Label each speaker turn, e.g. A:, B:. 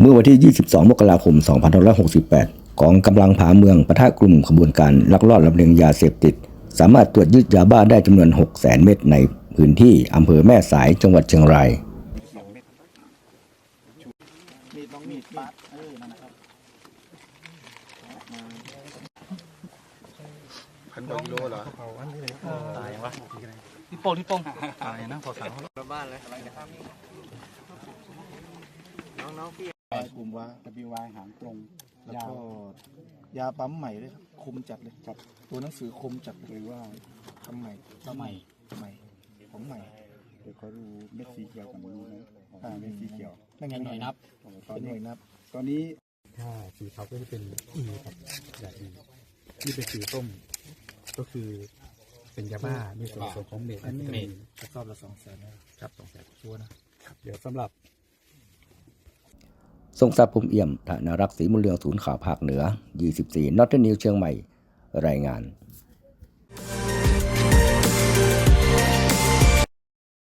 A: เมื่อวันที่ 22 มกราคม 2568 กองกำลังผาเมืองปะทะกลุ่มขบวนการลักลอบลำเลียงยาเสพติด สามารถตรวจยึดยาบ้าได้จำนวน 600,000 เม็ดในพื้นที่อำเภอแม่สายจังหวัดเชียงราย
B: มีดต้องมีดปัดเออนั่นนะครับ
C: พันกว่ากิโลเหรอ
B: ตายยังวะที่โป้งที่โป้งตายนะพอสาว
D: กลุ่มว่า WY หางตรง แล้วก็ยาปั๊มใหม่ด้วยครับคมจัดเลยครับ ตัวหนังสือคมจัดเลยว่าทำใหม่
B: ทำไม
D: ใหม่ของใหม่
C: เดี๋ยวเขาดูเม็ดสีเขียวของมันนะ
D: อ่าเป็นสีเขียว
B: เป็นหน่วยนับ
D: เป็นหน่วยนับ ตอนนี้
E: ถ้าสีขาวก็จะเป็น E ครับแบบนี้นี่เป็นสีส้มก็คือเป็นยาบ้ามีส่วนผสมของเมท
D: อันนี้
E: เมท
D: กระสอบละสองแสนนะครับ
E: สองแสนชัวร์นะเดี๋ยวสำหรับ
A: ทรงทราบภูมิเอี่ยมฐานารักษ์ศรีมุลเรืองศูนย์ข่าวภาคเหนือ 24 นอตเทนิวเชียงใหม่ รายงาน